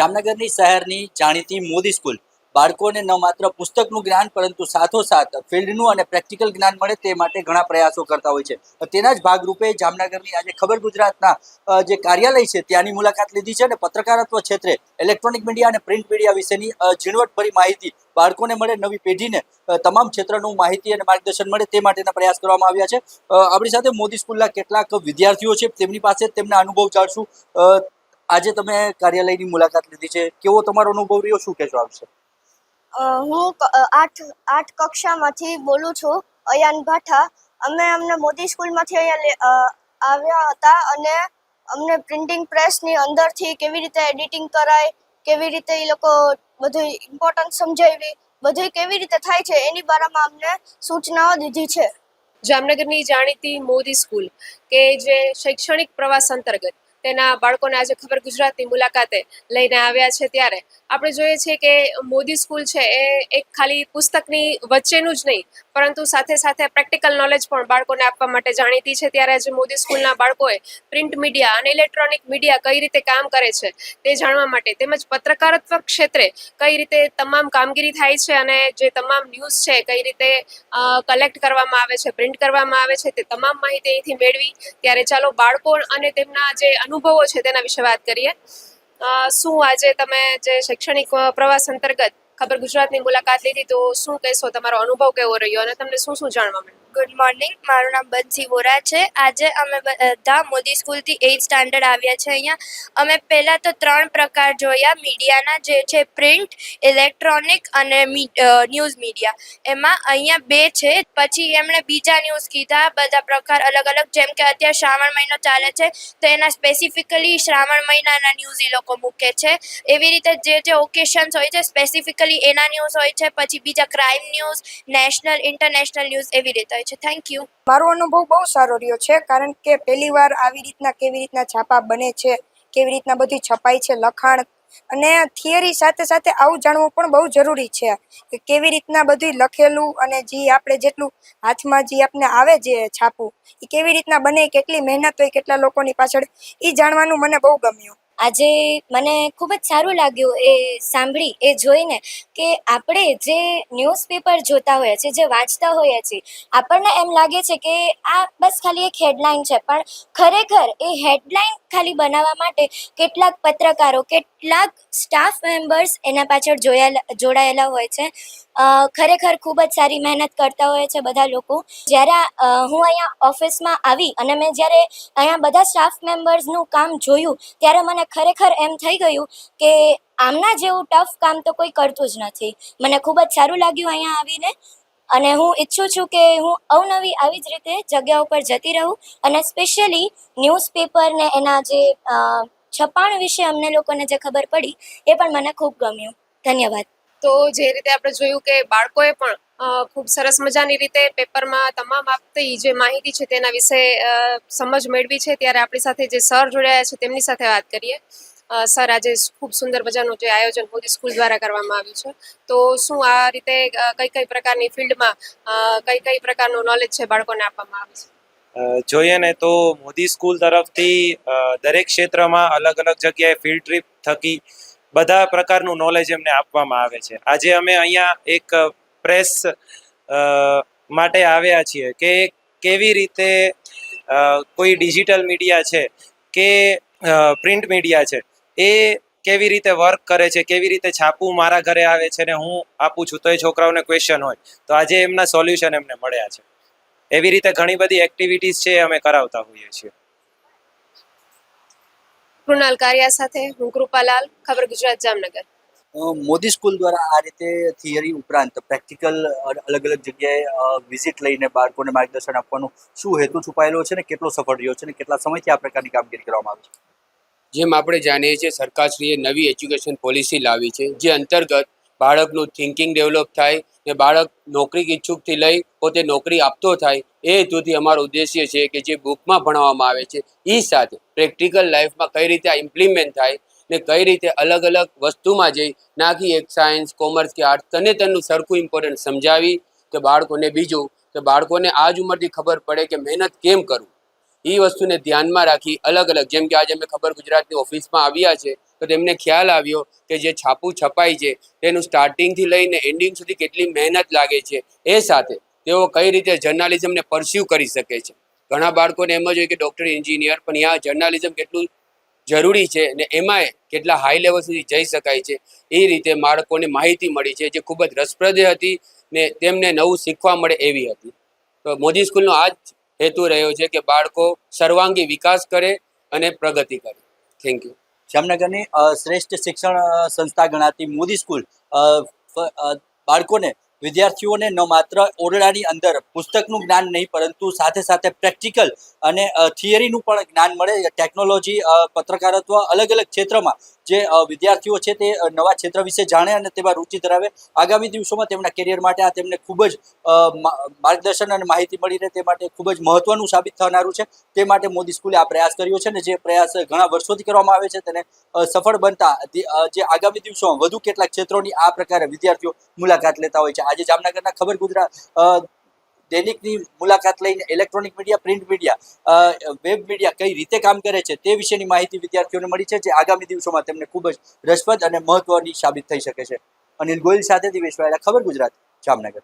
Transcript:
જામનગરની શહેરની જાણીતી મોદી સ્કૂલ. બાળકોને ન માત્ર પુસ્તકનું જ્ઞાન, પરંતુ સાથોસાથ ફિલ્ડનું અને પ્રેક્ટિકલ જ્ઞાન મળે તે માટે ઘણા પ્રયાસો કરતા હોય છે. તેના જ ભાગરૂપે જામનગરની આજે ખબર ગુજરાતના જે કાર્યાલય છે ત્યાંની મુલાકાત લીધી છે અને પત્રકારત્વ ક્ષેત્રે ઇલેક્ટ્રોનિક મીડિયા અને પ્રિન્ટ મીડિયા વિશેની ઝીણવટભરી માહિતી બાળકોને મળે, નવી પેઢીને તમામ ક્ષેત્રનું માહિતી અને માર્ગદર્શન મળે તે માટેના પ્રયાસ કરવામાં આવ્યા છે. આપણી સાથે મોદી સ્કૂલના કેટલાક વિદ્યાર્થીઓ છે, તેમની પાસે તેમના અનુભવ જાણશું. આજે તમે કાર્યાલયની મુલાકાત લીધી છે. કેવો તમારો અનુભવ રહ્યો? શું કહેશો આપશે હું આઠ આઠ કક્ષામાંથી બોલું છું અયાન ભાઠા. અમે અમને મોદી સ્કૂલમાંથી અહીંયા લે- આવ્યા હતા અને અમને પ્રિન્ટિંગ પ્રેસની અંદરથી કેવી રીતે એડિટિંગ કરાય કેવી રીતે એ લોકો બધું ઇમ્પોર્ટન્સ સમજાવી બધું કેવી રીતે થાય છે એની બારામાં અમને સૂચનાઓ દીધી છે. જામનગરની જાણીતી મોદી સ્કૂલ કે જે શૈક્ષણિક પ્રવાસ અંતર્ગત તેના બાળકોને આજે ખબર ગુજરાતની મુલાકાતે લઈને આવ્યા છે ત્યારે. આપણે જોઈએ છીએ કે મોદી સ્કૂલ છે એ એક ખાલી પુસ્તકની વચ્ચેનું જ નહીં પરંતુ સાથે સાથે પ્રેક્ટિકલ નોલેજ પણ બાળકોને આપવા માટે જાણીતી છે. ત્યારે આજે મોદી સ્કૂલના બાળકોએ પ્રિન્ટ મીડિયા અને ઇલેક્ટ્રોનિક મીડિયા કઈ રીતે કામ કરે છે તે જાણવા માટે તેમજ પત્રકારત્વ ક્ષેત્રે કઈ રીતે તમામ કામગીરી થાય છે અને જે તમામ ન્યૂઝ છે કઈ રીતે કલેક્ટ કરવામાં આવે છે પ્રિન્ટ કરવામાં આવે છે તે તમામ માહિતી અહીંથી મેળવી. ત્યારે ચાલો બાળકો અને તેમના જે અનુભવો છે તેના વિશે વાત કરીએ. શું આજે તમે જે શૈક્ષણિક પ્રવાસ અંતર્ગત ખબર ગુજરાતની મુલાકાત લીધી, તો શું કહેશો? તમારો અનુભવ કેવો રહ્યો અને તમને શું શું જાણવા મળ્યું? ગુડ મોર્નિંગ મારું નામ બંસી વોરા છે. આજે અમે બધા મોદી સ્કૂલથી એઇટ સ્ટાન્ડર્ડ આવ્યા છે અહીંયા. અમે પહેલાં તો ત્રણ પ્રકાર જોયા. મીડિયાના જે છે પ્રિન્ટ ઇલેક્ટ્રોનિક અને ન્યૂઝ મીડિયા એમાં અહીંયા બે છે. પછી એમણે બીજા ન્યૂઝ કીધા. બધા પ્રકાર અલગ અલગ. જેમ કે અત્યારે શ્રાવણ મહિનો ચાલે છે, તો એના સ્પેસિફિકલી શ્રાવણ મહિનાના ન્યૂઝ એ લોકો મૂકે છે. એવી રીતે જે જે ઓકેશન્સ હોય છે સ્પેસિફિકલી એના ન્યૂઝ હોય છે. પછી બીજા crime news national international news એવી રીતે. હોય છે. થેન્ક યુ મારો અનુભવ બહુ સારો રહ્યો છે, કારણ કે પહેલી વાર આવી રીતના કેવી રીતના છાપા બને છે, કેવી રીતના બધી છપાય છે, લખાણ અને થિયરી સાથે સાથે આવું જાણવું પણ બહુ જરૂરી છે કે કેવી રીતના બધું લખેલું અને જે આપણે જેટલું હાથમાં જે આપને આવે જે છાપું એ કેવી રીતના બને, કેટલી મહેનત હોય, કેટલા લોકોની પાછળ એ જાણવાનું મને બહુ ગમ્યું. આજે મને ખૂબ જ સારું લાગ્યું એ સાંભળી, એ જોઈને કે આપણે જે ન્યૂઝપેપર જોતા હોઈએ છીએ જે વાંચતા હોઈએ છીએ, આપણને એમ લાગે છે કે આ બસ ખાલી એક હેડલાઇન છે, પણ ખરેખર એ હેડલાઇન ખાલી બનાવવા માટે કેટલાક પત્રકારો કેટલાક સ્ટાફ મેમ્બર્સ એના પાછળ જોયા જોડાયેલા હોય છે. ખરેખર ખૂબ જ સારી મહેનત કરતા હોય છે બધા લોકો. જ્યારે હું અહીંયા ઓફિસમાં આવી અને મેં જ્યારે અહીંયા બધા સ્ટાફ મેમ્બર્સનું કામ જોયું, ત્યારે મને ખરેખર એમ થઈ ગયું કે આમના જેવું ટફ કામ તો કોઈ કરતું જ નથી. મને ખૂબ જ સારું લાગ્યું અહીંયા આવીને. અને હું ઈચ્છું છું કે હું અવનવી આવી જ રીતે જગ્યા ઉપર જતી રહું. અને સ્પેશિયલી ન્યૂઝપેપર ને એના જે છપાણ વિશે અમને લોકોને જે ખબર પડી, એ પણ મને ખૂબ ગમ્યું. ધન્યવાદ. તો જે રીતે આપણે જોયું કે બાળકોએ પણ ખૂબ સરસ મજાની રીતે પેપરમાં તમામ આપતી જે માહિતી છે તેના વિશે સમજ મેળવી છે, ત્યારે આપણી સાથે જે સર જોડાયા છે તેમની સાથે વાત કરીએ. સર આજે ખૂબ સુંદર મજાનું જે આયોજન મોદી સ્કૂલ દ્વારા કરવામાં આવ્યું છે. તો શું આ રીતે કઈ કઈ પ્રકારની ફિલ્ડમાં કઈ કઈ પ્રકારનું નોલેજ છે બાળકોને આપવામાં આવે છે? જોઈએ ને તો મોદી સ્કૂલ તરફથી દરેક ક્ષેત્રમાં અલગ અલગ જગ્યાએ ફિલ્ડ ટ્રીપ થકી બધા પ્રકારનું નોલેજ એમને આપવામાં આવે છે. આજે અમે અહીંયા એક પ્રેસ માટે આવ્યા છીએ કે કેવી રીતે કોઈ ડિજિટલ મીડિયા છે કે પ્રિન્ટ મીડિયા છે એ કેવી રીતે વર્ક કરે છે, કેવી રીતે છાપું મારા ઘરે આવે છે ને હું આપું છું તો એ છોકરાઓને ક્વેશ્ચન હોય. તો આજે એમના સોલ્યુશન એમને મળ્યા છે. એવી રીતે ઘણી બધી એક્ટિવિટીઝ છે અમે કરાવતા હોઈએ છીએ. કૃણાલ કારિયા સાથે હું કૃપાલાલ ખબર ગુજરાત જામનગર. મોદી સ્કૂલ દ્વારા આ રીતે થિયરી ઉપરાંત પ્રેક્ટિકલ અલગ અલગ જગ્યાએ વિઝિટ લઈને બાળકોને માર્ગદર્શન આપવાનું શું હેતુ છુપાયેલો છે ને કેટલો સફળ રહ્યો છે ને કેટલા સમયથી આ પ્રકારની કામગીરી કરવામાં આવે છે? જેમ આપણે જાણીએ છીએ સરકારશ્રીએ નવી એજ્યુકેશન પોલિસી લાવી છે જે અંતર્ગત બાળકનું થિંકિંગ ડેવલપ થાય ને બાળક નોકરી ઈચ્છુકથી લઈ પોતે નોકરી આપતો થાય એ હેતુથી અમારો ઉદ્દેશ્ય છે કે જે બુકમાં ભણાવવામાં આવે છે એ સાથે પ્રેક્ટિકલ લાઈફમાં કઈ રીતે આ ઇમ્પ્લિમેન્ટ થાય ને કઈ રીતે અલગ અલગ વસ્તુમાં જઈ નાખી એક સાયન્સ કોમર્સ કે આર્ટ્સ તને તેનું સરખું ઇમ્પોર્ટન્ટ સમજાવી કે બાળકોને બીજું કે બાળકોને આ જ ઉંમરથી ખબર પડે કે મહેનત કેમ કરવું એ વસ્તુને ધ્યાનમાં રાખી અલગ અલગ જેમ કે આજે અમે ખબર ગુજરાતની ઓફિસમાં આવ્યા છે તો તેમને ખ્યાલ આવ્યો કે જે છાપું છપાય છે, તેનું સ્ટાર્ટિંગથી લઈને એન્ડિંગ સુધી કેટલી મહેનત લાગે છે, એ સાથે તેઓ કઈ રીતે જર્નાલિઝમને પરસ્યુ કરી શકે છે. ઘણા બાળકોને એમ જ હોય કે ડૉક્ટર એન્જિનિયર પણ આ જર્નાલિઝમ કેટલું જરૂરી છે અને એમાંય કેટલા હાઈ લેવલ સુધી જઈ શકાય છે, એ રીતે બાળકોને માહિતી મળી છે, જે ખૂબ જ રસપ્રદ હતી ને તેમને નવું શીખવા મળે એવી હતી. તો મોદી સ્કૂલનો આ જ હેતુ રહ્યો છે કે બાળકો સર્વાંગી વિકાસ કરે અને પ્રગતિ કરે. થેન્ક યુ જામનગરની શ્રેષ્ઠ શિક્ષણ સંસ્થા ગણાતી મોદી સ્કૂલ બાળકોને, વિદ્યાર્થીઓને ન માત્ર ઓરડાની અંદર પુસ્તકનું જ્ઞાન નહીં, પરંતુ સાથે સાથે પ્રેક્ટિકલ અને થિયરીનું પણ જ્ઞાન મળે. ટેકનોલોજી પત્રકારત્વ અલગ અલગ ક્ષેત્રમાં જે વિદ્યાર્થીઓ છે તે નવા ક્ષેત્ર વિશે જાણે અને તેમાં રુચિ ધરાવે. આગામી દિવસોમાં તેમના કેરિયર માટે આ તેમને ખૂબ જ માર્ગદર્શન અને માહિતી મળી રહે તે માટે ખૂબ જ મહત્વનું સાબિત થનારું છે. તે માટે મોદી સ્કૂલે આ પ્રયાસ કર્યો છે ને જે પ્રયાસ ઘણા વર્ષોથી કરવામાં આવે છે તેને સફળ બનતા જે આગામી દિવસોમાં વધુ કેટલાક ક્ષેત્રોની આ પ્રકારે વિદ્યાર્થીઓ મુલાકાત લેતા હોય છે. આજે જામનગરના ખબર ગુજરાત દૈનિકની મુલાકાત લઈને electronic media print media web media કઈ રીતે કામ કરે છે તે વિશેની માહિતી વિદ્યાર્થીઓને મળી છે, જે આગામી દિવસોમાં તેમને ખૂબ જ રસપ્રદ અને મહત્વની સાબિત થઈ શકે છે. અનિલ ગોયલ સાથે દિવેશ ખબર ગુજરાત, જામનગર.